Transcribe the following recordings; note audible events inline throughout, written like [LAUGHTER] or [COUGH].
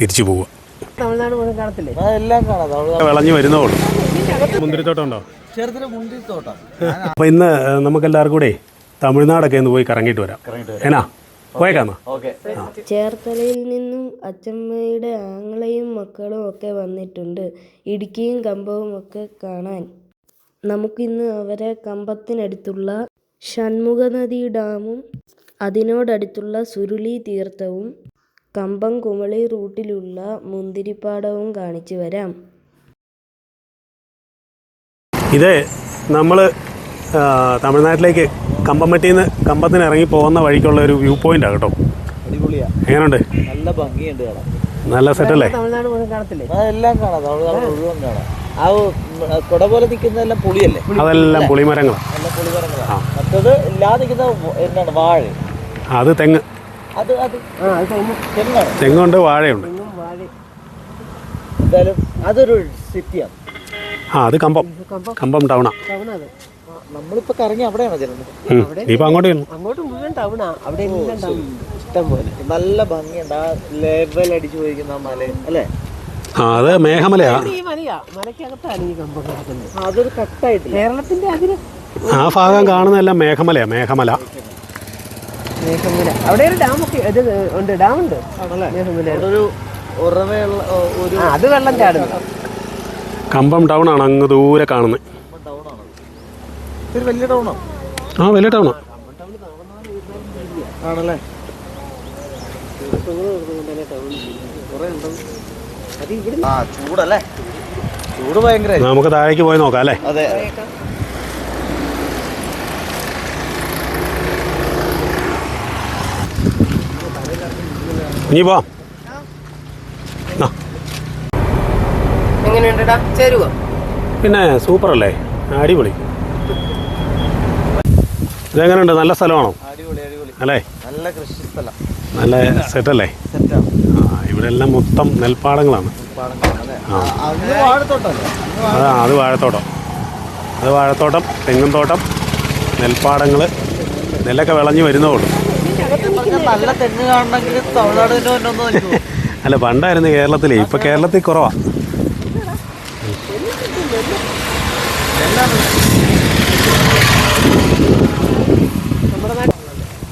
തിരിച്ചു പോവുക. തമിഴ്നാട് മുഴുവൻ കാണത്തില്ലേ? കാണാം. തമിഴ് വിളഞ്ഞു വരുന്നേ ഉള്ളൂ. മുന്തിരിത്തോട്ടം ഉണ്ടോ? ചെറുതിന് മുന്തിരിത്തോട്ടം. അപ്പോൾ ഇന്ന് നമുക്ക് എല്ലാവർക്കും കൂടെ തമിഴ്നാടൊക്കെ ഒന്ന് പോയി കറങ്ങിയിട്ട് വരാം. എന്നാ പോയേക്കാന്നാ ചേർത്തലയിൽ നിന്നും അച്ചമ്മയുടെ ആങ്ങളെയും മക്കളും ഒക്കെ വന്നിട്ടുണ്ട്. ഇടുക്കിയും കമ്പവും ഒക്കെ കാണാൻ. നമുക്കിന്ന് അവരെ കമ്പത്തിനടുത്തുള്ള ഷൺമുഖനദി ഡാമും അതിനോടടുത്തുള്ള സുരുളി തീർത്ഥവും കമ്പം കുമളി റൂട്ടിലുള്ള മുന്തിരിപ്പാടവും കാണിച്ചു വരാം. ഇത് നമ്മൾ തമിഴ്നാട്ടിലേക്ക് കമ്പംമെട്ടിയിൽ നിന്ന് കമ്പത്തിന് ഇറങ്ങി പോകുന്ന വഴിക്കുള്ള ഒരു വ്യൂ പോയിന്റ് കേട്ടോ. അടിപൊളിയാ. എങ്ങനെയുണ്ട്? നല്ല ഭംഗിയുണ്ട് നല്ല സെറ്റല്ലേ? കാണാം. തമിഴ്നാട് മുഴുവൻ കാണാം. ആ കുട പോലെ നിൽക്കുന്നതെല്ലാം പുളിയല്ലേ? അതെല്ലാം പുളിമരങ്ങളാണ് മറ്റത് എന്താണ് വാഴ? അത് തെങ്ങ്. തെങ്ങുണ്ട് വാഴയുണ്ട്. അതൊരു സിറ്റിയാണ്. ആ അത് കമ്പം. കമ്പം. ടൗണാ. നമ്മളിപ്പോ കറങ്ങി അവിടെയാണോ ചെല്ലുന്നത്. ഇനിയിപ്പോൾ അങ്ങോട്ട് അങ്ങോട്ട് മുഴുവൻ ടൗണാ അവിടെ ഇഷ്ടം പോലെ. നല്ല ഭംഗിയുണ്ട്. ആ ലെവൽ അടിച്ചു പോയിരിക്കുന്ന ആ മല. അല്ലേ? ആ അത് മേഘമലയാ. ഈ മലയാ. മലയ്ക്കകത്താണ് ഈ കമ്പം കിടക്കുന്നത്. ആ, അതൊരു കട്ടായിട്ടില്ല. കേരളത്തിന്റെ അതിന് ആ ഭാഗം കാണുന്നതെല്ലാം മേഘമലയാ മേഘമല. മേഘമല അവിടെ ഒരു ഡാമൊക്കെ ഇത് ഉണ്ട് ഡാമുണ്ട്. ഉണ്ട് മേഘമല അത് വെള്ളം ചാടുന്നു. കമ്പം ടൗൺ ആണ് അങ്ങ് ദൂരെ കാണുന്നത് ടൗണാണ് ഒരു വലിയ ടൗണോ? ആ വലിയ ടൗണാ. ആണല്ലേ? ആ ചൂടല്ലേ? ചൂട് ഭയങ്കര നമുക്ക് താഴേക്ക് പോയി നോക്കാം അല്ലേ? അതെ. എങ്ങനെയുണ്ടടാ? ചേരുവോ? പിന്നെ സൂപ്പർ അല്ലേ അടിപൊളി. ഇതെങ്ങനെയുണ്ട്? നല്ല സ്ഥലമാണോ? അല്ലേ? നല്ല കൃഷി സ്ഥലം. നല്ല സെറ്റല്ലേ? ഇവിടെ എല്ലാം മൊത്തം നെൽപ്പാടങ്ങളാണ്. അതാ അത് വാഴത്തോട്ടം. അത് വാഴത്തോട്ടം തെങ്ങും തോട്ടം നെൽപ്പാടങ്ങൾ നെല്ലൊക്കെ വിളഞ്ഞു വരുന്നേ ഉള്ളൂ. നല്ല തെങ്ങ് കാണണമെങ്കിൽ തമിഴ്നാട് തന്നെ വന്നൊന്നും എനിക്ക് തോന്നുന്നു. [LAUGHS] അല്ല പണ്ടായിരുന്നു കേരളത്തിൽ ഇപ്പൊ കേരളത്തിൽ കുറവാ.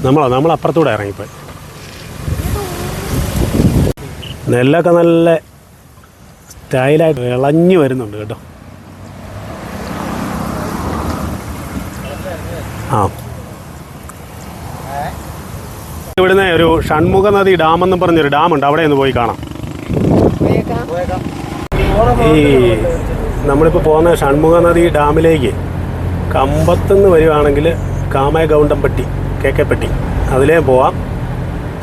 നമ്മളോ നമ്മൾ അപ്പുറത്തൂടെ ഇറങ്ങിപ്പോയി. നെല്ലൊക്കെ നല്ല സ്റ്റൈലായിട്ട് വിളഞ്ഞു വരുന്നുണ്ട് കേട്ടോ. ആ. ഇവിടുന്ന് ഒരു ഷൺമുഖ നദി ഡാം എന്ന് പറഞ്ഞൊരു ഡാം ഉണ്ട്. അവിടെ ഒന്ന് പോയി കാണാം. ഈ നമ്മളിപ്പോൾ പോകുന്ന ഷൺമുഖ നദി ഡാമിലേക്ക് കമ്പത്തുനിന്ന് വരുവാണെങ്കിൽ കാമയഗൗണ്ടംപട്ടി കെ കെ പെട്ടി അതിലേ പോവാം.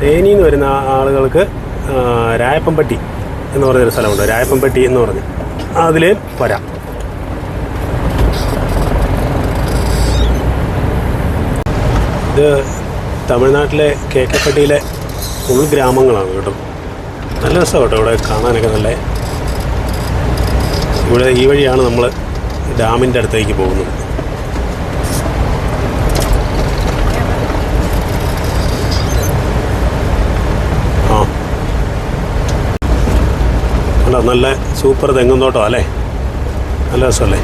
തേനിന്ന് വരുന്ന ആളുകൾക്ക് ആ, രായപ്പൻപട്ടി എന്ന് പറഞ്ഞൊരു സ്ഥലമുണ്ട്. രായപ്പൻപട്ടി എന്ന് പറഞ്ഞ്. അതിലേ വരാം. ഇത് തമിഴ്നാട്ടിലെ കേക്കപ്പെട്ടിയിലെ ഉൾഗ്രാമങ്ങളാണ് കേട്ടോ. നല്ല രസമാണ് കേട്ടോ ഇവിടെ കാണാനൊക്കെ നല്ല ഇവിടെ ഈ വഴിയാണ് നമ്മൾ ഡാമിന്റെ അടുത്തേക്ക് പോകുന്നത്. ആ. കണ്ടോ നല്ല സൂപ്പർ തെങ്ങും തോട്ടം അല്ലേ? നല്ല രസമല്ലേ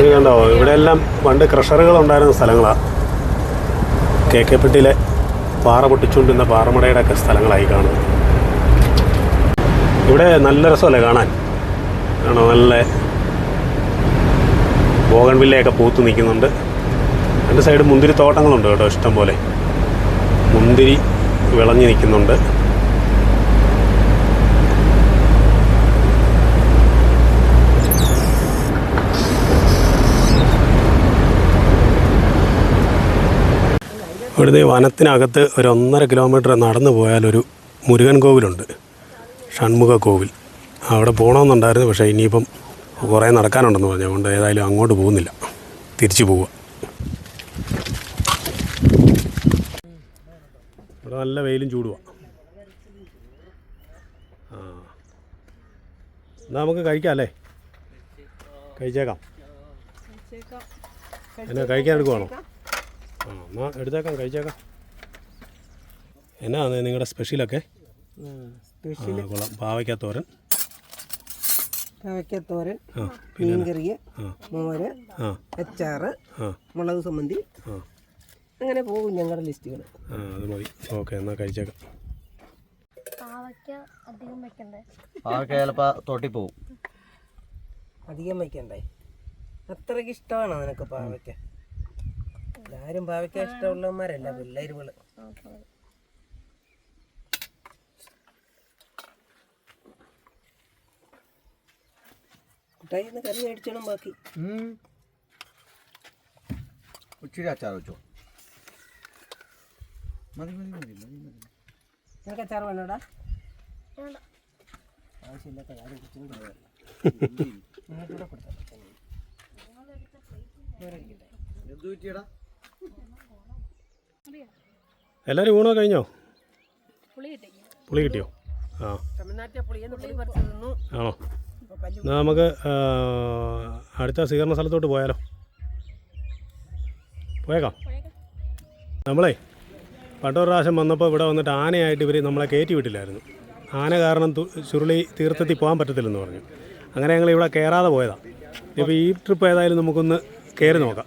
ഇത് കണ്ടോ ഇവിടെ എല്ലാം പണ്ട് ക്രഷറുകൾ ഉണ്ടായിരുന്ന സ്ഥലങ്ങളാണ് കെ കെ പെട്ടിയിലെ പാറ പൊട്ടിച്ചുകൊണ്ടിരുന്ന പാറമടയുടെ ഒക്കെ സ്ഥലങ്ങളായി കാണുന്നത് ഇവിടെ നല്ല രസമല്ലേ കാണാൻ? കാണോ നല്ല ബോഗൺവില്ലയൊക്കെ പൂത്ത് നിൽക്കുന്നുണ്ട്. രണ്ട് സൈഡ് മുന്തിരി തോട്ടങ്ങളുണ്ട് കേട്ടോ ഇഷ്ടം പോലെ മുന്തിരി വിളഞ്ഞു നിൽക്കുന്നുണ്ട്. ഇവിടുന്ന് ഈ വനത്തിനകത്ത് ഒരു ഒന്നര കിലോമീറ്റർ നടന്നു പോയാൽ ഒരു മുരുകൻ കോവിലുണ്ട്. ഷൺമുഖ കോവിൽ. അവിടെ പോകണമെന്നുണ്ടായിരുന്നു പക്ഷേ ഇനിയിപ്പം കുറേ നടക്കാനുണ്ടെന്ന് പറഞ്ഞു. അതുകൊണ്ട് ഏതായാലും അങ്ങോട്ട് പോകുന്നില്ല. തിരിച്ചു പോവുക. ഇവിടെ നല്ല വെയിലും ചൂടുവാ. ആ. എന്നാ നമുക്ക് കഴിക്കാം അല്ലേ? കഴിച്ചേക്കാം. എന്നാ കഴിക്കാൻ എടുക്കുവാണോ? ആ എന്നാൽ എടുത്തേക്കാം കഴിച്ചേക്കാം. എന്നാ നിങ്ങളുടെ സ്പെഷ്യലൊക്കെ കൊള്ളാം. പാവയ്ക്കാത്തോരൻ. തോരൻ പാവയ്ക്ക തോരൻ മീൻകറി മോര് അച്ചാർ അച്ചാറ് മുളക് സംബന്ധി അങ്ങനെ പോകും ഞങ്ങളുടെ ലിസ്റ്റുകൾ അത് മതി. ഓക്കെ എന്നാൽ കഴിച്ചേക്കാം. പാവയ്ക്ക അധികം വെക്കണ്ടേ? അതൊക്കെ ചിലപ്പോൾ തോട്ടി പോകും അധികം വയ്ക്കണ്ടേ അത്രയ്ക്ക് ഇഷ്ടമാണോ നിനക്ക് പാവയ്ക്ക? എല്ലാവരും ഭാവിക്ക ഇഷ്ടമുള്ളവന്മാരല്ല പിള്ളേരുകൾ. കുട്ടായി കറി മേടിച്ചോണം ബാക്കി. ഇച്ചിരി അച്ചാർ വെച്ചോ? മതി മതി മതി മതി മതി. നിനക്ക് അച്ചാർ വേണോടാ. ആവശ്യമില്ലാത്ത കാര്യം കുറിച്ചൊന്നും പറയാറില്ല നിങ്ങൾക്കൂടെ കൊടുത്താൽ എന്ത് പറ്റിയടാ? എല്ലാവരും ഊണോ കഴിഞ്ഞോ? പുളി കിട്ടിയോ? ആ. ആണോ? എന്നാൽ നമുക്ക് അടുത്ത സ്വീകരണ സ്ഥലത്തോട്ട് പോയാലോ? പോയേക്കാം. നമ്മളേ പണ്ടൊരു പ്രാവശ്യം വന്നപ്പോൾ ഇവിടെ വന്നിട്ട് ആനയായിട്ട് ഇവർ നമ്മളെ കയറ്റി വിട്ടില്ലായിരുന്നു. ആന കാരണം ചുരുളി തീർത്ഥത്തിൽ പോകാൻ പറ്റത്തില്ലെന്ന് പറഞ്ഞു. അങ്ങനെ ഞങ്ങൾ ഇവിടെ കയറാതെ പോയതാണ് ഇപ്പോൾ ഈ ട്രിപ്പ് ഏതായാലും നമുക്കൊന്ന് കയറി നോക്കാം.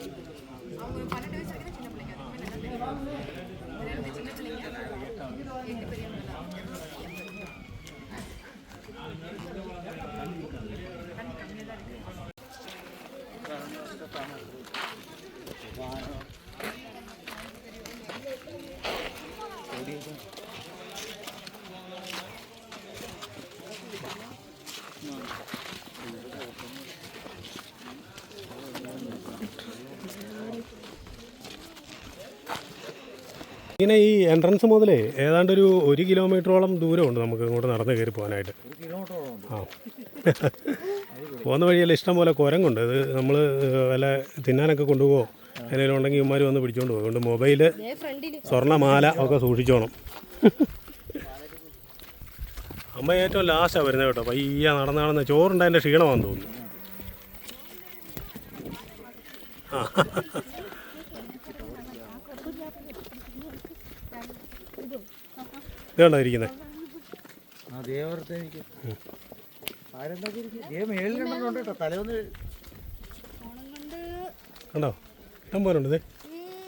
ഇങ്ങനെ ഈ എൻട്രൻസ് മുതലേ ഏതാണ്ട് ഒരു ഒരു കിലോമീറ്ററോളം ദൂരമുണ്ട് നമുക്ക് ഇങ്ങോട്ട് നടന്ന് കയറി പോകാനായിട്ട്. ആ. പോകുന്ന വഴിയെല്ലാം ഇഷ്ടം പോലെ കുരങ്ങുണ്ട്. ഇത് നമ്മൾ വല്ല തിന്നാനൊക്കെ കൊണ്ടുപോകോ എന്തെങ്കിലും ഉണ്ടെങ്കിൽ ഇവന്മാർ വന്ന് പിടിച്ചോണ്ട് പോകും. അതുകൊണ്ട് മൊബൈൽ സ്വർണമാല ഒക്കെ സൂക്ഷിച്ചോണം. അമ്മ ഏറ്റവും ലാസ്റ്റാണ് വരുന്നത് കേട്ടോ. പയ്യ നടന്ന് നടന്ന് ചോറുണ്ടതിന്റെ ക്ഷീണമാണെന്ന് തോന്നുന്നു. ആ. കേട്ടോ തലയൊന്ന്. കണ്ടോ? ഇഷ്ടം പോലെ ഉണ്ട് ഇതേ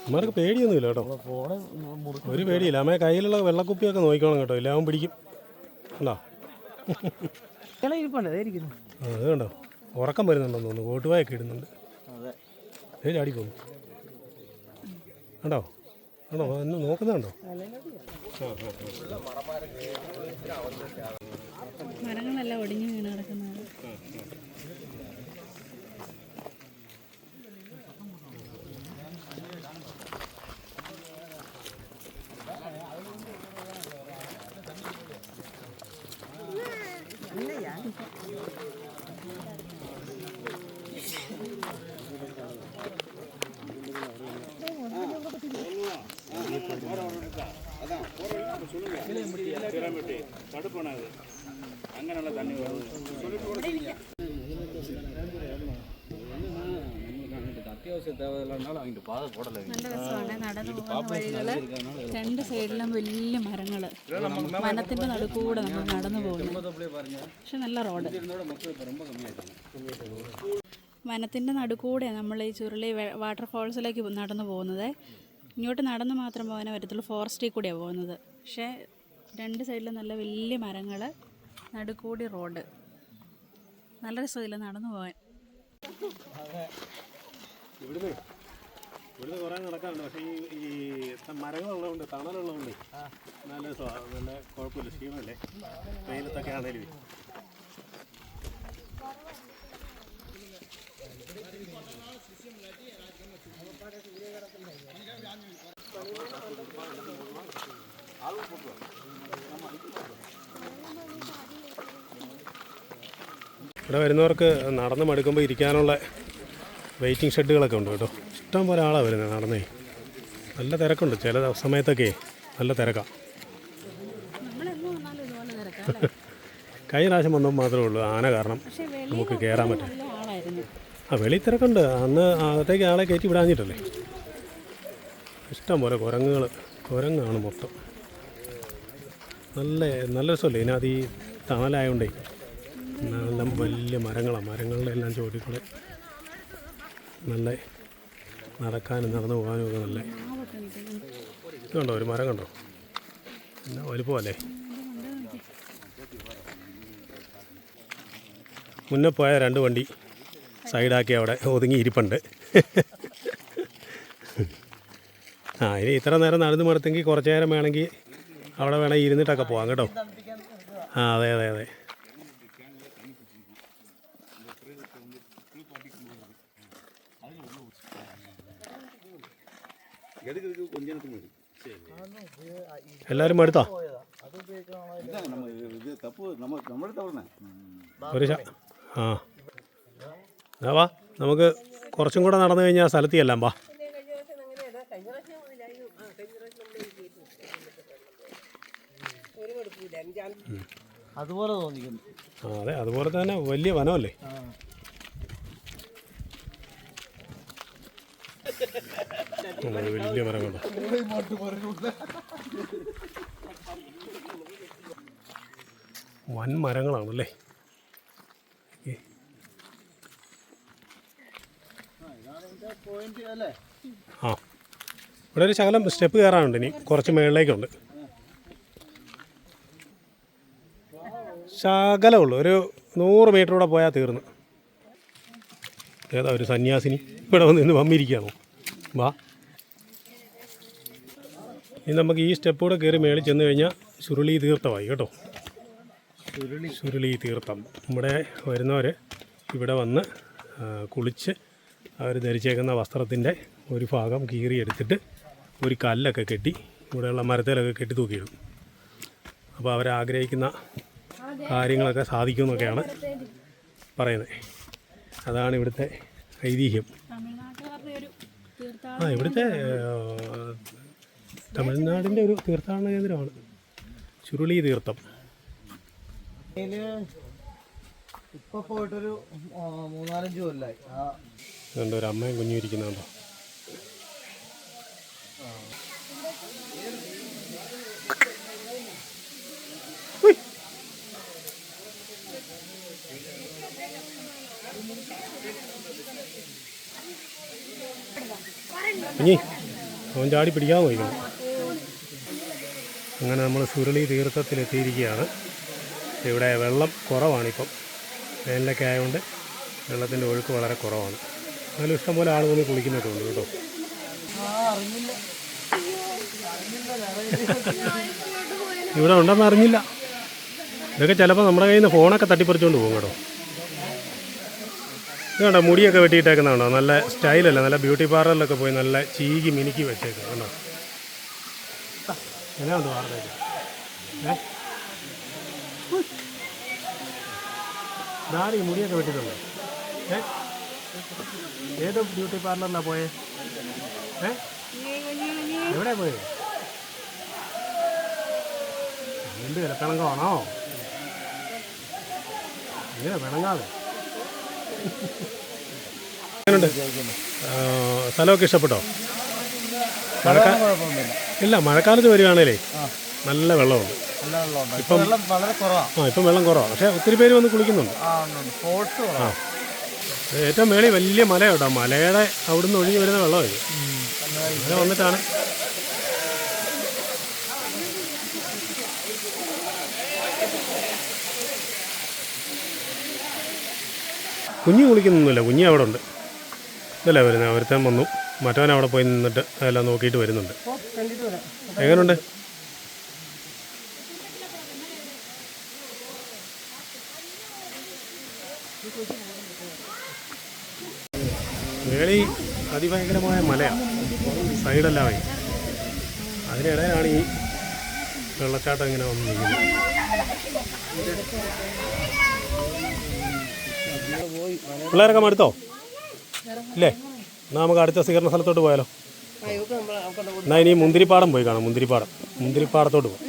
അമ്മമാർക്ക് പേടിയൊന്നുമില്ല കേട്ടോ. ഒരു പേടിയില്ല. അമ്മയെ കയ്യിലുള്ള വെള്ളക്കുപ്പിയൊക്കെ നോക്കിക്കോണം കേട്ടോ. ഇല്ല പിടിക്കും. കണ്ടോ? അത് കണ്ടോ? ഉറക്കം വരുന്നുണ്ടെന്ന് തോന്നുന്നു. കോട്ടുവായൊക്കെ ഇടുന്നുണ്ട്. ചാടി പോകുന്നു കണ്ടോ? കണ്ടോ എന്നെ നോക്കുന്നുണ്ടോ? മരങ്ങളെല്ലാം ഒടിഞ്ഞു വീണ് നല്ല രസമാണ് നടന്നു പോകുന്ന വഴികൾ രണ്ട് സൈഡിലും വലിയ മരങ്ങൾ. വനത്തിന്റെ നടുക്കൂടെ നമ്മൾ നടന്നു പോകുന്നത് പക്ഷെ നല്ല റോഡ്. വനത്തിന്റെ നടുക്കൂടെ നമ്മൾ ഈ ചുരുളി വെ- വാട്ടർഫാൾസിലേക്ക് നടന്നു പോകുന്നത്. ഇങ്ങോട്ട് നടന്ന് മാത്രം പോകാനേ പറ്റത്തുള്ളൂ. ഫോറസ്റ്റിൽ കൂടിയാണ് പോകുന്നത്. പക്ഷേ രണ്ട് സൈഡിലും നല്ല വലിയ മരങ്ങൾ നടുക്കൂടി റോഡ്. നല്ല രസമില്ല നടന്നു പോകാൻ. ഇവിടുന്ന് ഇവിടുന്ന് കുറേ നടക്കാറുണ്ട്. പക്ഷേ ഈ ഈ മരങ്ങളുള്ളതുകൊണ്ട് തണലുള്ളതുകൊണ്ട് നല്ല നല്ല കുഴപ്പമില്ല. ക്ഷീണമല്ലേ? വെയിലത്തൊക്കെ ആണേലും. ഇവിടെ വരുന്നവർക്ക് നടന്ന് മടുക്കുമ്പോൾ ഇരിക്കാനുള്ള വെയിറ്റിംഗ് ഷെഡുകളൊക്കെ ഉണ്ട് കേട്ടോ. ഇഷ്ടം പോലെ ആളാണ് വരുന്നത് നടന്നേ. നല്ല തിരക്കുണ്ട് ചില സമയത്തൊക്കെ നല്ല തിരക്കാണ് കഴിഞ്ഞ പ്രാവശ്യം വന്നപ്പോൾ മാത്രമേ ഉള്ളൂ ആന കാരണം നമുക്ക് കയറാൻ പറ്റും ആ വെളി തിരക്കുണ്ട്. അന്ന് അകത്തേക്ക് ആളെ കയറ്റി വിടാഞ്ഞിട്ടല്ലേ? ഇഷ്ടം പോലെ കുരങ്ങുകൾ കുരങ്ങാണ് മൊത്തം. നല്ല നല്ല രസമല്ലേ ഇതിനകത്ത് ഈ തണലായതുകൊണ്ടേ നല്ല വലിയ മരങ്ങളാണ് മരങ്ങളുടെ എല്ലാം ചോട്ടിക്കൂടെ. നല്ല നടക്കാനും നടന്നു പോകാനും ഒക്കെ നല്ല കണ്ടോ? ഒരു മരം കണ്ടോ? എന്നാ വലുപ്പമല്ലേ? മുന്നേ പോയ രണ്ട് വണ്ടി സൈഡാക്കി അവിടെ ഒതുങ്ങി ഇരിപ്പുണ്ട്. ആ ഇനി ഇത്ര നേരം നടന്ന് മടുത്തെങ്കിൽ കുറച്ച് നേരം വേണമെങ്കിൽ അവിടെ വേണമെങ്കിൽ ഇരുന്നിട്ടൊക്കെ പോകാം കേട്ടോ. ആ അതെ അതെ അതെ. എല്ലാവരും എടുത്താ? ഒരു ആ. എന്നാ വാ നമുക്ക് കുറച്ചും കൂടെ നടന്നു കഴിഞ്ഞാൽ സ്ഥലത്ത് ചെല്ലാം വാ. അതുപോലെ തോന്നിക്കുന്നു. അതെ അതുപോലെ തന്നെ വലിയ വനമല്ലേ ഉം, ഒരു വലിയ വൻ മരങ്ങളാണല്ലേ? ആ. ഇവിടെ ഒരു ശകലം സ്റ്റെപ്പ് കയറാനുണ്ട് ഇനി. കുറച്ച് മുകളിലേക്കുണ്ട് ശകലമുള്ളൂ. ഒരു നൂറ് മീറ്റർ കൂടെ പോയാൽ തീർന്നു. ഏതാ ഒരു സന്യാസിനി? ഇവിടെ വന്ന് നിന്ന് വമ്മിരിക്കുകയാണോ വാ. ഇനി നമുക്ക് ഈ സ്റ്റെപ്പ് കൂടെ കയറി മേളിൽ ചെന്ന് കഴിഞ്ഞാൽ ചുരുളി തീർത്ഥമായി കേട്ടോ. ചുരുളി തീർത്ഥം. നമ്മുടെ വരുന്നവർ ഇവിടെ വന്ന് കുളിച്ച് അവർ ധരിച്ചേക്കുന്ന വസ്ത്രത്തിന്റെ ഒരു ഭാഗം കീറി എടുത്തിട്ട് ഒരു കല്ലൊക്കെ കെട്ടി ഇവിടെയുള്ള മരത്തിലൊക്കെ കെട്ടി തൂക്കിയിടും. അപ്പോൾ അവരാഗ്രഹിക്കുന്ന കാര്യങ്ങളൊക്കെ സാധിക്കുമെന്നൊക്കെയാണ് പറയുന്നത്. അതാണ് ഇവിടുത്തെ ഐതിഹ്യം. ആ ഇവിടുത്തെ തമിഴ്നാടിന്റെ ഒരു തീർത്ഥാടന കേന്ദ്രമാണ്. ചുരുളി തീർത്ഥം. ഇപ്പോൾ ഇപ്പൊ പോയിട്ടൊരു മൂന്നാലഞ്ച് കൊല്ലായി. അതുകൊണ്ട് ഒരു അമ്മയും കുഞ്ഞും ഇരിക്കുന്നുണ്ടോ. കുഞ്ഞി അവൻ ചാടി പിടിക്കാൻ പോയിക്കണം. അങ്ങനെ നമ്മൾ സുരളി തീർത്ഥത്തിലെത്തിയിരിക്കുകയാണ്. ഇവിടെ വെള്ളം കുറവാണിപ്പം. വേനലൊക്കെ ആയതുകൊണ്ട് വെള്ളത്തിന്റെ ഒഴുക്ക് വളരെ കുറവാണ്. എന്നാലും ഇഷ്ടംപോലെ ആൾ വന്ന് കുളിക്കുന്നൊക്കെ ഉണ്ട് കേട്ടോ. ഇവിടെ ഉണ്ടെന്ന് അറിഞ്ഞില്ല. ഇതൊക്കെ ചിലപ്പോൾ നമ്മുടെ കയ്യിൽ നിന്ന് ഫോണൊക്കെ തട്ടിപ്പറിച്ചുകൊണ്ട് പോകും കേട്ടോ. കണ്ടോ മുടിയൊക്കെ വെട്ടിയിട്ടേക്കുന്നതാണോ? നല്ല സ്റ്റൈലല്ല നല്ല ബ്യൂട്ടി പാർലറിലൊക്കെ പോയി നല്ല ചീകി മിനുക്കി വെച്ചേക്കുന്നുണ്ടോ കണ്ടോ എന്നാ ഒന്ന് വാർത്തയൊക്കെ ഏ? ഈ മുടിയൊക്കെ വെട്ടിട്ടുണ്ട് ഏ? ഏത് ബ്യൂട്ടി പാർലറിലാണ് പോയേ? ഏ? എവിടെ പോയേ? എന്ത് വിലക്കണങ്കമാണോ ഇങ്ങനെ വിളങ്ങാതെ സ്ഥലമൊക്കെ ഇഷ്ടപ്പെട്ടോ? ഇല്ല മഴക്കാലത്ത് വരികയാണേലേ നല്ല വെള്ളമുണ്ട്. നല്ല വെള്ളമുണ്ട്. ഇപ്പം വെള്ളം വളരെ കുറവാണ് ആ ഇപ്പം വെള്ളം കുറവാണ് പക്ഷെ ഒത്തിരി പേര് വന്ന് കുളിക്കുന്നുണ്ട്. ആ സ്പോർട്സ് ആ. ഏറ്റവും മേളി വലിയ മല കേട്ടോ. മലയുടെ അവിടുന്ന് ഒഴുകി വരുന്ന വെള്ളം ഇത്. അങ്ങനെ വന്നിട്ടാണ്. കുഞ്ഞ് കുളിക്കുന്നൊന്നുമില്ല. കുഞ്ഞി അവിടെ ഉണ്ട്. ഇതല്ലേ വരുന്നത്? ഒരുത്തൻ വന്നു. മറ്റവൻ അവിടെ പോയി നിന്നിട്ട് അതെല്ലാം നോക്കിയിട്ട് വരുന്നുണ്ട്. എങ്ങനെയുണ്ട് മേളി അതിഭയങ്കരമായ മലയാണ് സൈഡെല്ലാമേ അതിനിടയിലാണ് ഈ വെള്ളച്ചാട്ടം ഇങ്ങനെ വന്ന് നിൽക്കുന്നത് പിള്ളേരൊക്കെ മടുത്തോ? ഇല്ലേ? എന്നാൽ നമുക്ക് അടുത്ത സ്വീകരണ സ്ഥലത്തോട്ട് പോയാലോ? എന്നാ ഇനി മുന്തിരിപ്പാടം പോയി കാണാം മുന്തിരിപ്പാടം. മുന്തിരിപ്പാടത്തോട്ട് പോകും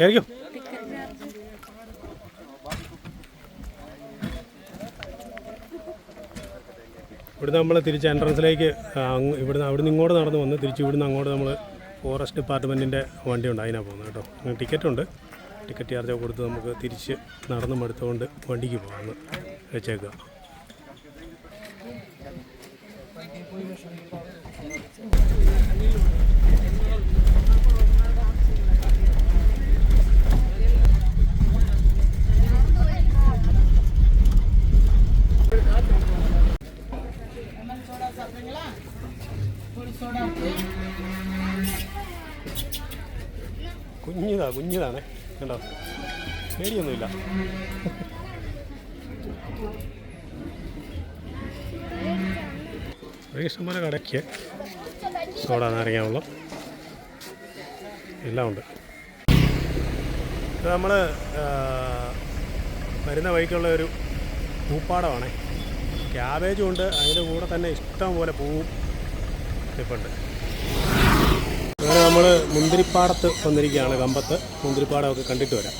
ഏറിക്കോ ഇവിടുന്ന് നമ്മൾ തിരിച്ച് എൻട്രൻസിലേക്ക് ഇവിടുന്ന് അവിടുന്ന് ഇങ്ങോട്ട് നടന്ന് വന്ന് തിരിച്ച് ഇവിടുന്ന് അങ്ങോട്ട് നമ്മൾ ഫോറസ്റ്റ് ഡിപ്പാർട്ട്മെന്റിന്റെ വണ്ടിയുണ്ട് അതിനാണ് പോകുന്നത് കേട്ടോ. ടിക്കറ്റ് ഉണ്ട്. ടിക്കറ്റ് ചാർജ് കൊടുത്ത് നമുക്ക് തിരിച്ച് നടന്ന് മടുത്തുകൊണ്ട് വണ്ടിക്ക് പോകാമെന്ന് വെച്ചേക്കുക. കുഞ്ഞിതാ കുഞ്ഞിതാണ്. കണ്ടോ? പേടിയൊന്നുമില്ല. ഇഷ്ടംപോലെ കടയ്ക്ക് സോഡ നാരങ്ങ വെള്ളം എല്ലാം ഉണ്ട്. ഇത് നമ്മൾ വരുന്ന വഴിക്കുള്ള ഒരു പൂപ്പാടമാണേ. ക്യാബേജും ഉണ്ട്. അതിന്റെ കൂടെ തന്നെ ഇഷ്ടം പോലെ പൂവും അങ്ങനെ നമ്മൾ മുന്തിരിപ്പാടത്ത് വന്നിരിക്കുകയാണ് കമ്പത്ത്. മുന്തിരിപ്പാടമൊക്കെ കണ്ടിട്ട് വരാം.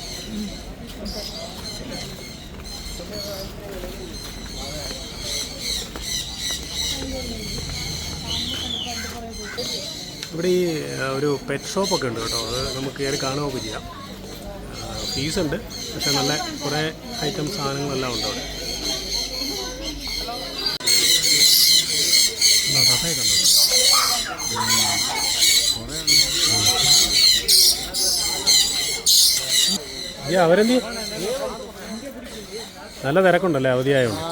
ഇവിടെ ഈ ഒരു പെറ്റ് ഷോപ്പൊക്കെ ഉണ്ട് കേട്ടോ. അത് നമുക്ക് കയറി കാണുകയൊക്കെ ചെയ്യാം. ഫീസ് ഉണ്ട്. പക്ഷെ നല്ല കുറേ ഐറ്റം സാധനങ്ങളെല്ലാം ഉണ്ട് അവിടെ. കഥയൊക്കെ ഉണ്ടോ? ഈ അവരെന്തി നല്ല തിരക്കുണ്ടല്ലേ അവധിയായോണ്ട്.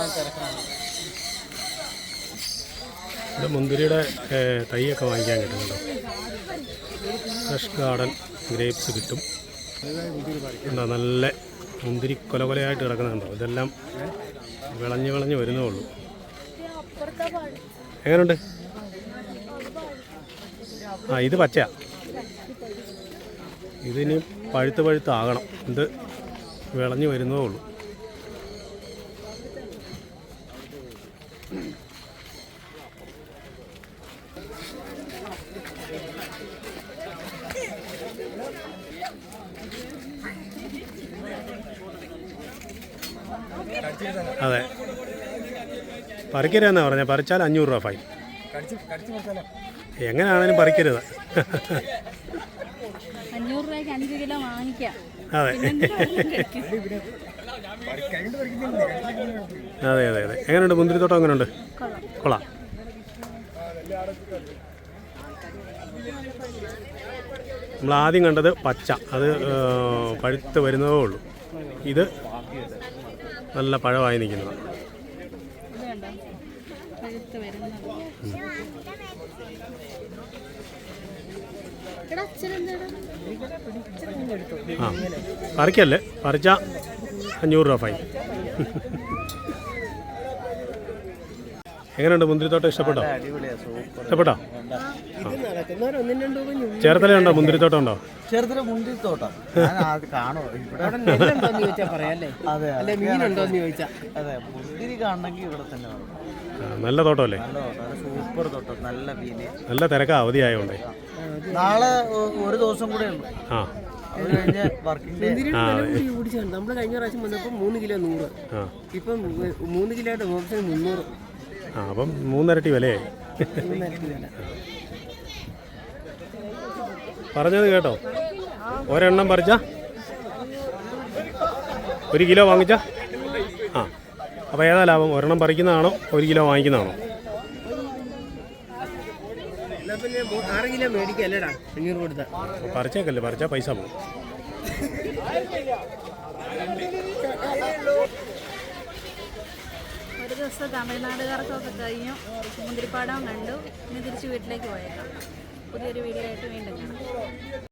ഇവിടെ മുന്തിരിയുടെ തൈയൊക്കെ വാങ്ങിക്കാൻ കിട്ടുന്നുണ്ടോ. ഫ്രഷ് ഗാർഡൻ ഗ്രേപ്സ് കിട്ടും. എന്താ നല്ല മുന്തിരി കൊല കൊലയായിട്ട് കിടക്കുന്നുണ്ടോ? ഇതെല്ലാം വിളഞ്ഞ് വിളഞ്ഞ് വരുന്നേ ഉള്ളൂ. എങ്ങനെയുണ്ട് ആ ഇത് പച്ചയാ. ഇതിനി പഴുത്ത് പഴുത്ത് ആകണം ഇത് വിളഞ്ഞു വരുന്നതേ ഉള്ളൂ. അതെ. പറിക്കരുതെന്നാ പറഞ്ഞ. പറിച്ചാൽ അഞ്ഞൂറ് രൂപ ഫൈൻ. എങ്ങനെയാണേലും പറിക്കരുത്. അഞ്ഞൂറ് രൂപയ്ക്ക് അഞ്ച് കിലോ വാങ്ങിക്കാം. അതെ. [LAUGHS] അതെ അതെ അതെ. എങ്ങനെയുണ്ട്? മുന്തിരിത്തോട്ടം എങ്ങനെയുണ്ട്? കൊള്ളാം. നമ്മൾ ആദ്യം കണ്ടത് പച്ച. അത് പഴുത്ത് വരുന്നതേ ഉള്ളൂ. ഇത് നല്ല പഴമായി നിൽക്കുന്നത്. ഇത് കണ്ടോ? പഴുത്ത് വരുന്നത്. ആ പറിക്കല്ലേ? പറിച്ച അഞ്ഞൂറ് രൂപ ഫൈൻ. എങ്ങനെയുണ്ട് മുന്തിരിത്തോട്ടം? ഇഷ്ടപ്പെട്ടോ? അടിപൊളിയാ സൂപ്പർ. ഇഷ്ടപ്പെട്ടോ? ചേർത്തല ഉണ്ടോ? മുന്തിരിത്തോട്ടം ഉണ്ടോ? ചേർത്തല മുന്തിരിത്തോട്ടം. [LAUGHS] അതെ മുന്തിരി കാണണമെങ്കിൽ ഇവിടെ തന്നെ നല്ല തോട്ടമല്ലേ? സൂപ്പർ തോട്ടം നല്ല നല്ല തിരക്കാ അവധിയായോണ്ടേ. നാളെ ഒരു ദിവസം കൂടെ ഉണ്ട്. ആ. കൂടി നമ്മൾ കഴിഞ്ഞ പ്രാവശ്യം വന്നപ്പോൾ മൂന്ന് കിലോ നൂറ്. ആ. ഇപ്പം മൂന്ന് കിലോയുടെ ഓപ്ഷൻ മുന്നൂറ്. ആ അപ്പം മൂന്നരട്ടി വിലയായി. മൂന്നരട്ടി വില. പറഞ്ഞത് കേട്ടോ. ഒരെണ്ണം പറിച്ച? ഒരു കിലോ വാങ്ങിച്ച? ആ. അപ്പോൾ ഏതാ ലാഭം? ഒരെണ്ണം പറിക്കുന്നതാണോ? ഒരു കിലോ വാങ്ങിക്കുന്നതാണോ എന്നാ പിന്നെ മൂ- ആറ് കിലോ മേടിക്കുക അല്ലേടാ അഞ്ഞൂറ് കൊടുത്ത പറിച്ചേക്കല്ലേ പറിച്ച പൈസ പോകും. ഒരു ദിവസം തമിഴ്നാടുകാർക്കൊക്കെ കഴിഞ്ഞു. മുന്തിരിപ്പാടം കണ്ടു. ഇനി തിരിച്ച് വീട്ടിലേക്ക് പോയേക്കാം. പുതിയൊരു വീഡിയോ ആയിട്ട് വീണ്ടും കാണാം.